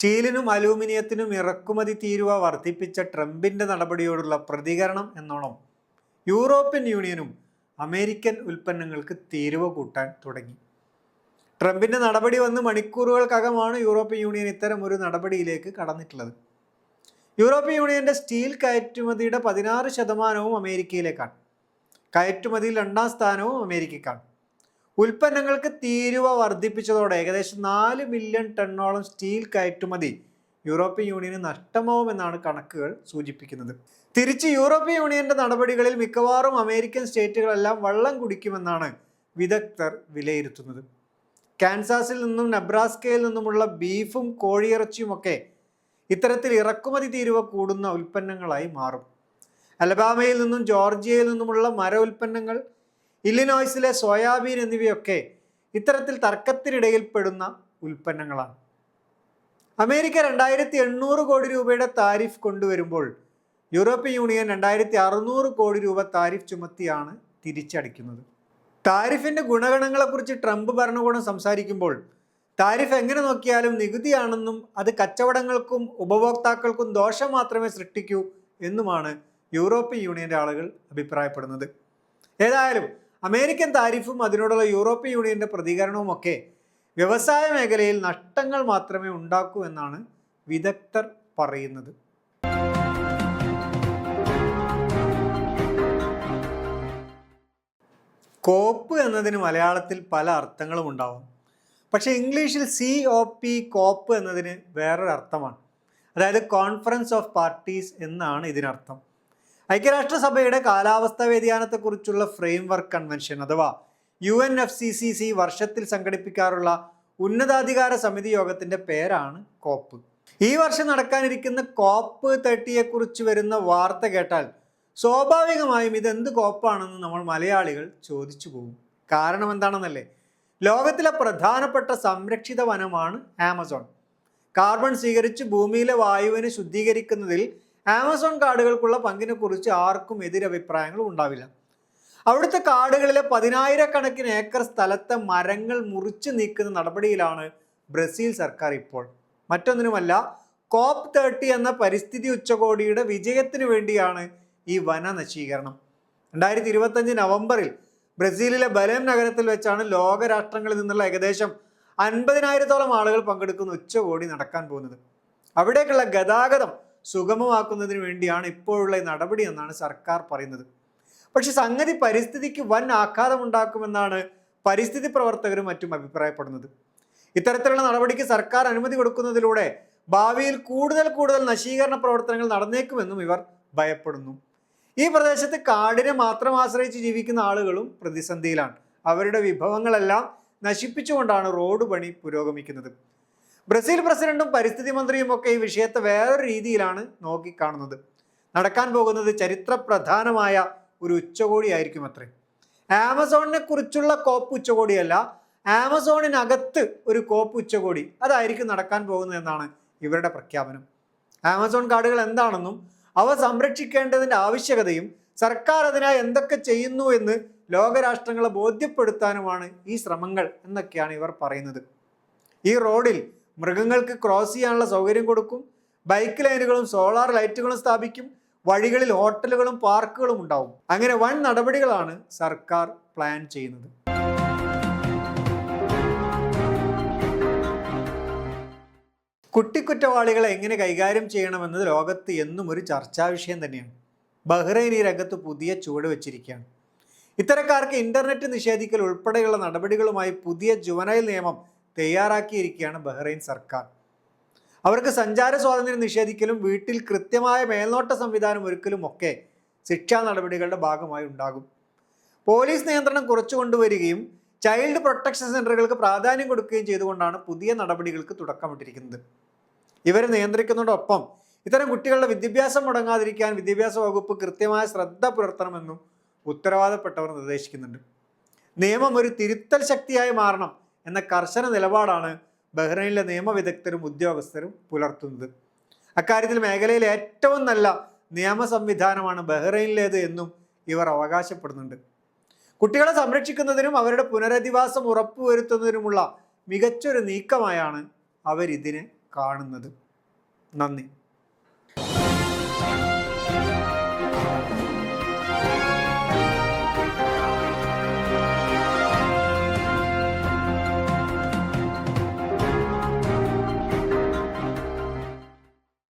സ്റ്റീലിനും അലൂമിനിയത്തിനും ഇറക്കുമതി തീരുവ വർദ്ധിപ്പിച്ച ട്രംപിന്റെ നടപടിയോടുള്ള പ്രതികരണം എന്നോണം. യൂറോപ്യൻ യൂണിയനും അമേരിക്കൻ ഉൽപ്പന്നങ്ങൾക്ക് തീരുവ കൂട്ടാൻ തുടങ്ങി. ട്രംപിന്റെ നടപടി വന്ന് മണിക്കൂറുകൾക്കകമാണ് യൂറോപ്യൻ യൂണിയൻ ഇത്തരം ഒരു നടപടിയിലേക്ക് കടന്നിട്ടുള്ളത്. യൂറോപ്യൻ യൂണിയന്റെ സ്റ്റീൽ കയറ്റുമതിയുടെ പതിനാറ് ശതമാനവും അമേരിക്കയിലേക്കാണ്. കയറ്റുമതിയിൽ രണ്ടാം സ്ഥാനവും അമേരിക്കക്കാണ് ഉൽപ്പന്നങ്ങൾക്ക് തീരുവ വർദ്ധിപ്പിച്ചതോടെ ഏകദേശം നാല് മില്യൺ ടണ്ണോളം സ്റ്റീൽ കയറ്റുമതി യൂറോപ്യൻ യൂണിയന് നഷ്ടമാവുമെന്നാണ് കണക്കുകൾ സൂചിപ്പിക്കുന്നത്. തിരിച്ച് യൂറോപ്യൻ യൂണിയന്റെ നടപടികളിൽ മിക്കവാറും അമേരിക്കൻ സ്റ്റേറ്റുകളെല്ലാം വള്ളം കുടിക്കുമെന്നാണ് വിദഗ്ധർ വിലയിരുത്തുന്നത്. കാൻസാസിൽ നിന്നും നെബ്രാസ്കയിൽ നിന്നുമുള്ള ബീഫും കോഴിയിറച്ചിയുമൊക്കെ ഇത്തരത്തിൽ ഇറക്കുമതി തീരുവ കൂടുന്ന ഉൽപ്പന്നങ്ങളായി മാറും. അലബാമയിൽ നിന്നും ജോർജിയയിൽ നിന്നുമുള്ള മര ഉൽപ്പന്നങ്ങൾ ഇല്ലിനോയ്സിലെ സോയാബീൻ എന്നിവയൊക്കെ ഇത്തരത്തിൽ തർക്കത്തിനിടയിൽപ്പെടുന്ന ഉൽപ്പന്നങ്ങളാണ്. അമേരിക്ക രണ്ടായിരത്തി എണ്ണൂറ് കോടി രൂപയുടെ താരിഫ് കൊണ്ടുവരുമ്പോൾ യൂറോപ്യൻ യൂണിയൻ രണ്ടായിരത്തി അറുന്നൂറ് കോടി രൂപ താരിഫ് ചുമത്തിയാണ് തിരിച്ചടിക്കുന്നത്. താരിഫിന്റെ ഗുണഗണങ്ങളെക്കുറിച്ച് ട്രംപ് ഭരണകൂടം സംസാരിക്കുമ്പോൾ താരിഫ് എങ്ങനെ നോക്കിയാലും നികുതിയാണെന്നും അത് കച്ചവടങ്ങൾക്കും ഉപഭോക്താക്കൾക്കും ദോഷം മാത്രമേ സൃഷ്ടിക്കൂ എന്നുമാണ് യൂറോപ്യൻ യൂണിയന്റെ ആളുകൾ അഭിപ്രായപ്പെടുന്നത്. ഏതായാലും അമേരിക്കൻ താരിഫും അതിനോടുള്ള യൂറോപ്യൻ യൂണിയന്റെ പ്രതികരണവും ഒക്കെ വ്യവസായ മേഖലയിൽ നഷ്ടങ്ങൾ മാത്രമേ ഉണ്ടാക്കൂ എന്നാണ് വിദഗ്ധർ പറയുന്നത്. കോപ്പ് എന്നതിന് മലയാളത്തിൽ പല അർത്ഥങ്ങളും ഉണ്ടാവും. പക്ഷേ ഇംഗ്ലീഷിൽ സി ഒ പി കോപ്പ് എന്നതിന് വേറൊരു അർത്ഥമാണ് അതായത് കോൺഫറൻസ് ഓഫ് പാർട്ടീസ് എന്നാണ് ഇതിനർത്ഥം. ഐക്യരാഷ്ട്രസഭയുടെ കാലാവസ്ഥാ വ്യതിയാനത്തെക്കുറിച്ചുള്ള ഫ്രെയിംവർക്ക് കൺവെൻഷൻ അഥവാ U N F C C C വർഷത്തിൽ സംഘടിപ്പിക്കാറുള്ള ഉന്നതാധികാര സമിതി യോഗത്തിന്റെ പേരാണ് കോപ്പ്. ഈ വർഷം നടക്കാനിരിക്കുന്ന കോപ്പ് തേർട്ടിയെക്കുറിച്ച് വരുന്ന വാർത്ത കേട്ടാൽ സ്വാഭാവികമായും ഇതെന്ത് കോപ്പാണെന്ന് നമ്മൾ മലയാളികൾ ചോദിച്ചു പോകും. കാരണം എന്താണെന്നല്ലേ? ലോകത്തിലെ പ്രധാനപ്പെട്ട സംരക്ഷിത വനമാണ് ആമസോൺ. കാർബൺ സ്വീകരിച്ച് ഭൂമിയിലെ വായുവിനെ ശുദ്ധീകരിക്കുന്നതിൽ ആമസോൺ കാടുകൾക്കുള്ള പങ്കിനെക്കുറിച്ച് ആർക്കും എതിരഭിപ്രായങ്ങൾ ഉണ്ടാവില്ല. അവിടുത്തെ കാടുകളിലെ പതിനായിരക്കണക്കിന് ഏക്കർ സ്ഥലത്തെ മരങ്ങൾ മുറിച്ചു നീക്കുന്ന നടപടിയിലാണ് ബ്രസീൽ സർക്കാർ ഇപ്പോൾ. മറ്റൊന്നിനുമല്ല കോപ്പ് തേർട്ടി എന്ന പരിസ്ഥിതി ഉച്ചകോടിയുടെ വിജയത്തിന് വേണ്ടിയാണ് ഈ വന നശീകരണം. രണ്ടായിരത്തി ഇരുപത്തഞ്ച് നവംബറിൽ ബ്രസീലിലെ ബലേം നഗരത്തിൽ വെച്ചാണ് ലോകരാഷ്ട്രങ്ങളിൽ നിന്നുള്ള ഏകദേശം അൻപതിനായിരത്തോളം ആളുകൾ പങ്കെടുക്കുന്ന ഉച്ചകോടി നടക്കാൻ പോകുന്നത്. അവിടേക്കുള്ള ഗതാഗതം സുഗമമാക്കുന്നതിന് വേണ്ടിയാണ് ഇപ്പോഴുള്ള നടപടി എന്നാണ് സർക്കാർ പറയുന്നത്. പക്ഷെ സംഗതി പരിസ്ഥിതിക്ക് വൻ ആഘാതമുണ്ടാക്കുമെന്നാണ് പരിസ്ഥിതി പ്രവർത്തകരും മറ്റും അഭിപ്രായപ്പെടുന്നത്. ഇത്തരത്തിലുള്ള നടപടിക്ക് സർക്കാർ അനുമതി കൊടുക്കുന്നതിലൂടെ ഭാവിയിൽ കൂടുതൽ കൂടുതൽ നശീകരണ പ്രവർത്തനങ്ങൾ നടന്നേക്കുമെന്നും ഇവർ ഭയപ്പെടുന്നു. ഈ പ്രദേശത്ത് കാടിനെ മാത്രം ആശ്രയിച്ച് ജീവിക്കുന്ന ആളുകളും പ്രതിസന്ധിയിലാണ്. അവരുടെ വിഭവങ്ങളെല്ലാം നശിപ്പിച്ചുകൊണ്ടാണ് റോഡ് പണി പുരോഗമിക്കുന്നത്. ബ്രസീൽ പ്രസിഡന്റും പരിസ്ഥിതി മന്ത്രിയും ഒക്കെ ഈ വിഷയത്തെ വേറൊരു രീതിയിലാണ് നോക്കിക്കാണുന്നത്. നടക്കാൻ പോകുന്നത് ചരിത്ര പ്രധാനമായ ഒരു ഉച്ചകോടിയായിരിക്കും അത്രേ. ആമസോണിനെ കുറിച്ചുള്ള കോപ്പ് ഉച്ചകോടിയല്ല ആമസോണിനകത്ത് ഒരു കോപ്പ് ഉച്ചകോടി. അതായിരിക്കും നടക്കാൻ പോകുന്നത് എന്നാണ് ഇവരുടെ പ്രഖ്യാപനം. ആമസോൺ കാടുകൾ എന്താണെന്നും അവ സംരക്ഷിക്കേണ്ടതിന്റെ ആവശ്യകതയും സർക്കാർ അതിനായി എന്തൊക്കെ ചെയ്യുന്നു എന്ന് ലോകരാഷ്ട്രങ്ങളെ ബോധ്യപ്പെടുത്താനുമാണ് ഈ ശ്രമങ്ങൾ എന്നൊക്കെയാണ് ഇവർ പറയുന്നത്. ഈ റോഡിൽ മൃഗങ്ങൾക്ക് ക്രോസ് ചെയ്യാനുള്ള സൗകര്യം കൊടുക്കും. ബൈക്ക് ലൈനുകളും സോളാർ ലൈറ്റുകളും സ്ഥാപിക്കും. വഴികളിൽ ഹോട്ടലുകളും പാർക്കുകളും ഉണ്ടാവും. അങ്ങനെ വൻ നടപടികളാണ് സർക്കാർ പ്ലാൻ ചെയ്യുന്നത്. കുട്ടിക്കുറ്റവാളികളെ എങ്ങനെ കൈകാര്യം ചെയ്യണമെന്നത് ലോകത്ത് എന്നും ഒരു ചർച്ചാ വിഷയം തന്നെയാണ്. ബഹ്റൈൻ ഈ രംഗത്ത് പുതിയ ചുവട് വെച്ചിരിക്കുകയാണ്. ഇത്തരക്കാർക്ക് ഇന്റർനെറ്റ് നിഷേധിക്കൽ ഉൾപ്പെടെയുള്ള നടപടികളുമായി പുതിയ ജുവനൈൽ നിയമം തയ്യാറാക്കിയിരിക്കുകയാണ് ബഹ്റൈൻ സർക്കാർ. അവർക്ക് സഞ്ചാര സ്വാതന്ത്ര്യം നിഷേധിക്കലും വീട്ടിൽ കൃത്യമായ മേൽനോട്ട സംവിധാനം ഒരുക്കലും ഒക്കെ ശിക്ഷാ നടപടികളുടെ ഭാഗമായി ഉണ്ടാകും. പോലീസ് നിയന്ത്രണം കുറച്ചു കൊണ്ടുവരികയും ചൈൽഡ് പ്രൊട്ടക്ഷൻ സെന്ററുകൾക്ക് പ്രാധാന്യം കൊടുക്കുകയും ചെയ്തുകൊണ്ടാണ് പുതിയ നടപടികൾക്ക് തുടക്കമിട്ടിരിക്കുന്നത്. ഇവരെ നിയന്ത്രിക്കുന്നതോടൊപ്പം ഇത്തരം കുട്ടികളുടെ വിദ്യാഭ്യാസം മുടങ്ങാതിരിക്കാൻ വിദ്യാഭ്യാസ വകുപ്പ് കൃത്യമായ ശ്രദ്ധ പുലർത്തണമെന്നും ഉത്തരവാദപ്പെട്ടവർ നിർദ്ദേശിക്കുന്നുണ്ട്. നിയമം ഒരു തിരുത്തൽ ശക്തിയായി മാറണം എന്ന കർശന നിലപാടാണ് ബഹ്റൈനിലെ നിയമവിദഗ്ധരും ഉദ്യോഗസ്ഥരും പുലർത്തുന്നത്. അക്കാര്യത്തിൽ മേഖലയിലെ ഏറ്റവും നല്ല നിയമ സംവിധാനമാണ് ബഹ്റൈനിലേത് എന്നും ഇവർ അവകാശപ്പെടുന്നുണ്ട്. കുട്ടികളെ സംരക്ഷിക്കുന്നതിനും അവരുടെ പുനരധിവാസം ഉറപ്പുവരുത്തുന്നതിനുമുള്ള മികച്ചൊരു നീക്കമായാണ് അവരിതിനെ കാണുന്നത്. നന്ദി.